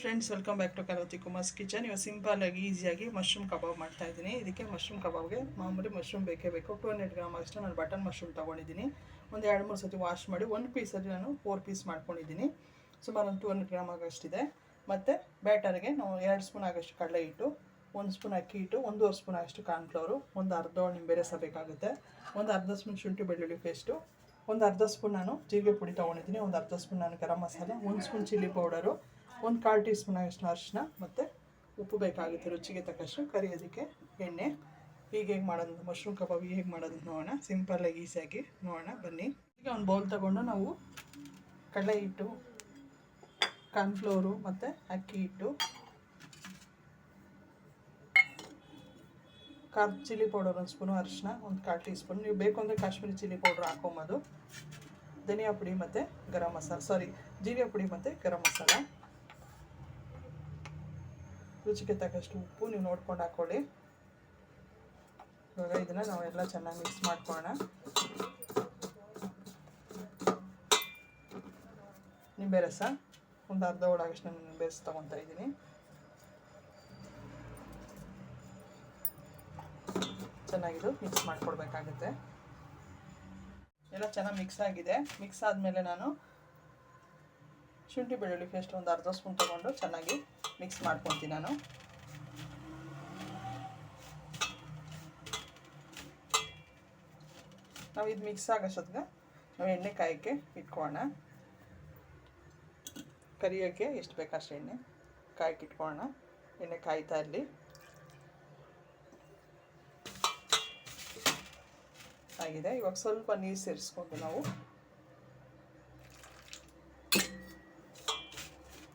Friends welcome back to Kalavathi Kumar's kitchen ಇವಾಗ simple ಆಗಿ ಈಸಿಯಾಗಿ ಮಶ್ರೂಮ್ ಕಬಾಬ್ ಮಾಡ್ತಾ ಇದ್ದೀನಿ. ಇದಕ್ಕೆ ಮಶ್ರೂಮ್ ಕಬಾಬ್ಗೆ ಮಾಮೂಲಿ ಮಶ್ರೂಮ್ ಬೇಕೇ ಬೇಕು. ಟು ಹಂಡ್ರೆಡ್ ಗ್ರಾಮ್ ಅಷ್ಟು ನಾನು ಬಟನ್ ಮಶ್ರೂಮ್ ತೊಗೊಂಡಿದ್ದೀನಿ. ಒಂದು ಎರಡು ಮೂರು ಸತಿ ವಾಶ್ ಮಾಡಿ ಒಂದು ಪೀಸಲ್ಲಿ ನಾನು ಫೋರ್ ಪೀಸ್ ಮಾಡ್ಕೊಂಡಿದ್ದೀನಿ. ಸುಮಾರು ಒಂದು ಟೂ ಹಂಡ್ರೆಡ್ ಗ್ರಾಮ್ ಆಗೋಷ್ಟಿದೆ. ಮತ್ತು ಬ್ಯಾಟರ್ಗೆ ನಾವು ಎರಡು ಸ್ಪೂನ್ ಆಗೋಷ್ಟು ಕಡಲೆ ಹಿಟ್ಟು, ಒಂದು ಸ್ಪೂನ್ ಅಕ್ಕಿ ಹಿಟ್ಟು, ಒಂದೂವರೆ ಸ್ಪೂನ್ ಆಗೋಷ್ಟು ಕಾರ್ನ್ಫ್ಲವರು ಒಂದು ಅರ್ಧ ನಿಂಬೆ ರಸ ಬೇಕಾಗುತ್ತೆ. ಒಂದು ಅರ್ಧ ಸ್ಪೂನ್ ಶುಂಠಿ ಬೆಳ್ಳುಳ್ಳಿ ಪೇಸ್ಟು ಒಂದು ಅರ್ಧ ಸ್ಪೂನ್ ನಾನು ಜೀರಿಗೆ ಪುಡಿ ತೊಗೊಂಡಿದ್ದೀನಿ, ಒಂದು ಅರ್ಧ ಸ್ಪೂನ್ ನಾನು ಗರಂ ಮಸಾಲೆ, ಒಂದು ಸ್ಪೂನ್ ಚಿಲ್ಲಿ ಪೌಡರು, ಒಂದು ಕಾಲು ಟೀ ಸ್ಪೂನ್ ಆಗೋಷ್ಟು ಅರಿಶಿನ ಮತ್ತು ಉಪ್ಪು ಬೇಕಾಗುತ್ತೆ ರುಚಿಗೆ ತಕ್ಕಷ್ಟು ಕರಿಯೋದಕ್ಕೆ ಎಣ್ಣೆ. ಈಗ ಹೇಗೆ ಮಾಡೋದು? ಮಶ್ರೂಮ್ ಕಬಾಬ್ ಹೇಗೆ ಮಾಡೋದು ನೋಡೋಣ. ಸಿಂಪಲ್ಲಾಗಿ ಈಸಿಯಾಗಿ ನೋಡೋಣ, ಬನ್ನಿ. ಈಗ ಒಂದು ಬೌಲ್ ತಗೊಂಡು ನಾವು ಕಡಲೆ ಹಿಟ್ಟು ಕಾರ್ನ್ಫ್ಲೋರು ಮತ್ತು ಅಕ್ಕಿ ಹಿಟ್ಟು ಖಾರ ಚಿಲ್ಲಿ ಪೌಡರ್ ಒಂದು ಸ್ಪೂನು ಅರಿಶಿನ, ಒಂದು ಕಾಲು ಟೀ ಸ್ಪೂನ್ ನೀವು ಬೇಕು ಅಂದರೆ ಕಾಶ್ಮೀರಿ ಚಿಲ್ಲಿ ಪೌಡ್ರ್ ಹಾಕೊಂಬೋದು. ಧನಿಯಾ ಪುಡಿ ಮತ್ತು ಗರಂ ಮಸಾಲ, ಸಾರಿ ಜೀರಿಗೆ ಪುಡಿ ಮತ್ತು ಗರಂ ಮಸಾಲ. ರುಚಿಗೆ ತಕ್ಕಷ್ಟು ಉಪ್ಪು ನೀವು ನೋಡ್ಕೊಂಡು ಹಾಕ್ಕೊಳ್ಳಿ ಇವಾಗ ಇದನ್ನು ನಾವೆಲ್ಲ ಚೆನ್ನಾಗಿ ಮಿಕ್ಸ್ ಮಾಡ್ಕೊಳ್ಳೋಣ. ನಿಂಬೆ ರಸ, ಒಂದು ಅರ್ಧ ಒಳಗಷ್ಟು ನಾನು ನಿಂಬೆ ರಸ ತೊಗೊತಾ ಇದ್ದೀನಿ. ಚೆನ್ನಾಗಿದು ಮಿಕ್ಸ್ ಮಾಡಿಕೊಡ್ಬೇಕಾಗುತ್ತೆ. ಎಲ್ಲ ಚೆನ್ನಾಗಿ ಮಿಕ್ಸ್ ಆಗಿದೆ. ಮಿಕ್ಸ್ ಆದಮೇಲೆ ನಾನು ಶುಂಠಿ ಬೆಳ್ಳುಳ್ಳಿ ಪೇಸ್ಟ್ ಒಂದು ಅರ್ಧ ಸ್ಪೂನ್ ತೊಗೊಂಡು ಚೆನ್ನಾಗಿ ಮಿಕ್ಸ್ ಮಾಡ್ಕೊತೀನಿ ನಾನು. ನಾವು ಇದು ಮಿಕ್ಸ್ ಆಗೋಷ್ಟೊತ್ತಿಗೆ ನಾವು ಎಣ್ಣೆ ಕಾಯಕ್ಕೆ ಇಟ್ಕೊಳ್ಳೋಣ ಕರಿಯೋಕ್ಕೆ ಎಷ್ಟು ಬೇಕಷ್ಟು ಎಣ್ಣೆ ಕಾಯಕ್ಕೆ ಇಟ್ಕೊಳ್ಳೋಣ ಎಣ್ಣೆ ಕಾಯ್ತಾ ಇರಲಿ. ಆಗಿದೆ. ಇವಾಗ ಸ್ವಲ್ಪ ನೀರು ಸೇರಿಸ್ಕೊಂಡು ನಾವು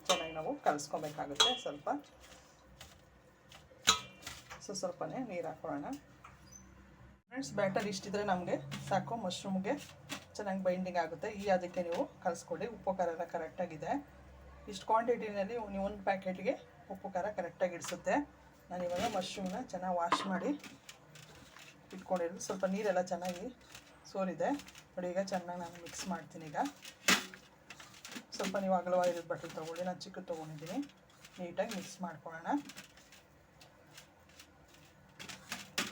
ಚೆನ್ನಾಗಿ ನಾವು ಕಲಸ್ಕೊಬೇಕಾಗುತ್ತೆ ಸ್ವಲ್ಪ. ಸೊ, ಸ್ವಲ್ಪನೇ ನೀರು ಹಾಕೊಳ್ಳೋಣ ಫ್ರೆಂಡ್ಸ್ ಬ್ಯಾಟರ್ ಇಷ್ಟಿದ್ರೆ ನಮಗೆ ಸಾಕು, ಮಶ್ರೂಮ್ಗೆ ಚೆನ್ನಾಗಿ ಬೈಂಡಿಂಗ್ ಆಗುತ್ತೆ. ಈ ಅದಕ್ಕೆ ನೀವು ಕಲಿಸ್ಕೊಳ್ಳಿ ಉಪ್ಪು ಖಾರ ಎಲ್ಲ ಕರೆಕ್ಟಾಗಿದೆ ಇಷ್ಟು ಕ್ವಾಂಟಿಟಿನಲ್ಲಿ ನೀವು ಒಂದು ಪ್ಯಾಕೆಟ್ಗೆ ಉಪ್ಪು, ಖಾರ ಕರೆಕ್ಟಾಗಿ ಇಡಿಸುತ್ತೆ. ನಾನು ಇವಾಗ ಮಶ್ರೂಮ್ನ ಚೆನ್ನಾಗಿ ವಾಶ್ ಮಾಡಿ ಇಟ್ಕೊಂಡಿರೋದು ಸ್ವಲ್ಪ ನೀರೆಲ್ಲ ಚೆನ್ನಾಗಿ ಸೋರಿದೆ. ನೋಡಿ, ಈಗ ಚೆನ್ನಾಗಿ ನಾನು ಮಿಕ್ಸ್ ಮಾಡ್ತೀನಿ ಈಗ. ಸ್ವಲ್ಪ ನೀವು ಅಗಲವಾಗಿರೋ ಬಟ್ಟಲು ತೊಗೊಳ್ಳಿ ನಾನು ಚಿಕ್ಕದು ತೊಗೊಂಡಿದ್ದೀನಿ. ನೀಟಾಗಿ ಮಿಕ್ಸ್ ಮಾಡ್ಕೊಳ್ಳೋಣ.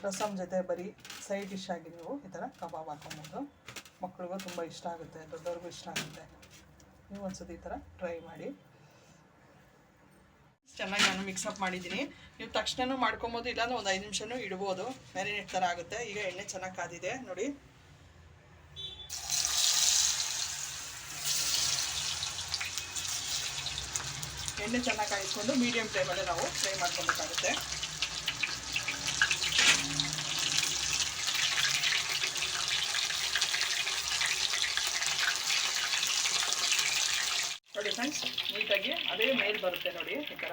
ರಸಮ್ ಜೊತೆ ಬರೀ ಸೈಡ್ ಡಿಶ್ ಆಗಿ ನೀವು ಈ ಥರ ಕಬಾಬ್ ಹಾಕೊಬೋದು ಮಕ್ಕಳಿಗೂ ತುಂಬ ಇಷ್ಟ ಆಗುತ್ತೆ, ದೊಡ್ಡವ್ರಿಗೂ ಇಷ್ಟ ಆಗುತ್ತೆ. ನೀವು ಒಂದ್ಸತಿ ಈ ಥರ ಟ್ರೈ ಮಾಡಿ. ಚೆನ್ನಾಗಿ ನಾನು ಮಿಕ್ಸಪ್ ಮಾಡಿದ್ದೀನಿ. ನೀವು ತಕ್ಷಣ ಮಾಡ್ಕೊಬೋದು, ಇಲ್ಲಾಂದ್ರೆ ಒಂದು ಐದು ನಿಮಿಷನೂ ಇಡ್ಬೋದು. ಮ್ಯಾರಿನೇಟ್ ಥರ ಆಗುತ್ತೆ. ಈಗ ಎಣ್ಣೆ ಚೆನ್ನಾಗಿ ಕಾದಿದೆ, ನೋಡಿ. ಎಣ್ಣೆ ಚೆನ್ನಾಗಿ ಕಾಯಿಸ್ಕೊಂಡು ಮೀಡಿಯಮ್ ಫ್ಲೇಮಲ್ಲೇ ನಾವು ಫ್ರೈ ಮಾಡ್ಕೊಬೇಕಾಗುತ್ತೆ. ನೋಡಿ ಫ್ರೆಂಡ್ಸ್ ನೀಟಾಗಿ ಅದೇ ಮೇಲ್ ಬರುತ್ತೆ ನೋಡಿ ಈ ಥರ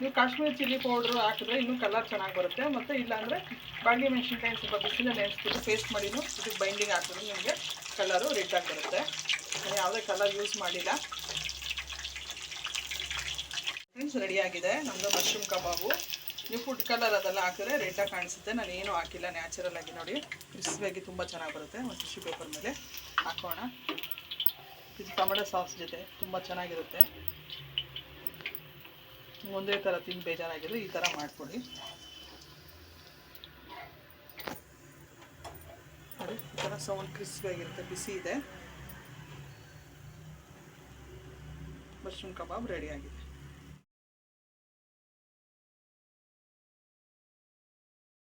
ನೀವು ಕಾಶ್ಮೀರಿ ಚಿಲ್ಲಿ ಪೌಡ್ರು ಹಾಕಿದ್ರೆ ಇನ್ನೂ ಕಲರ್ ಚೆನ್ನಾಗಿ ಬರುತ್ತೆ. ಮತ್ತು ಇಲ್ಲಾಂದರೆ ಬಾಡಿಗೆ ಮೆಣಸಿನ್ಕಾಯಿ ಸ್ವಲ್ಪ ಬಿಸಿಲ ನೆನೆಸ್ಬಿಟ್ಟು ಪೇಸ್ಟ್ ಮಾಡಿನೂ ಇದಕ್ಕೆ ಬೈಂಡಿಂಗ್ ಹಾಕಿದ್ರೆ ನಿಮಗೆ ಕಲರು ರೆಡ್ಡಾಗಿ ಬರುತ್ತೆ. ಯಾವುದೇ ಕಲರ್ ಯೂಸ್ ಮಾಡಿಲ್ಲ. ಫ್ರೆಂಡ್ಸ್ ರೆಡಿಯಾಗಿದೆ ನಮ್ಮದು ಮಶ್ರೂಮ್ ಕಬಾಬು ನೀವು ಫುಡ್ ಕಲರ್ ಅದೆಲ್ಲ ಹಾಕಿದ್ರೆ ರೆಡ್ಡಾಗಿ ಕಾಣಿಸುತ್ತೆ. ನಾನು ಏನೂ ಹಾಕಿಲ್ಲ ನ್ಯಾಚುರಲ್ ಆಗಿ ನೋಡಿ. ಕ್ರಿಸ್ಪಿಯಾಗಿ ತುಂಬ ಚೆನ್ನಾಗಿ ಬರುತ್ತೆ. ಒಂದು ಟಿಶ್ಯೂ ಪೇಪರ್ ಮೇಲೆ ಹಾಕೋಣ. ಇದು ಟೊಮೆಟೊ ಸಾಸ್ ಜೊತೆ ತುಂಬ ಚೆನ್ನಾಗಿರುತ್ತೆ. ಒಂದೇ ಥರ ತಿಂದು ಬೇಜಾರಾಗಿದ್ರೆ ಈ ಥರ ಮಾಡ್ಕೊಳ್ಳಿ. ನೋಡಿ ಈ ಥರ ಸೌಂಡ್ ಕ್ರಿಸ್ಪಿಯಾಗಿರುತ್ತೆ ಬಿಸಿ ಇದೆ. ಮಶ್ರೂಮ್ ಕಬಾಬ್ ರೆಡಿಯಾಗಿದೆ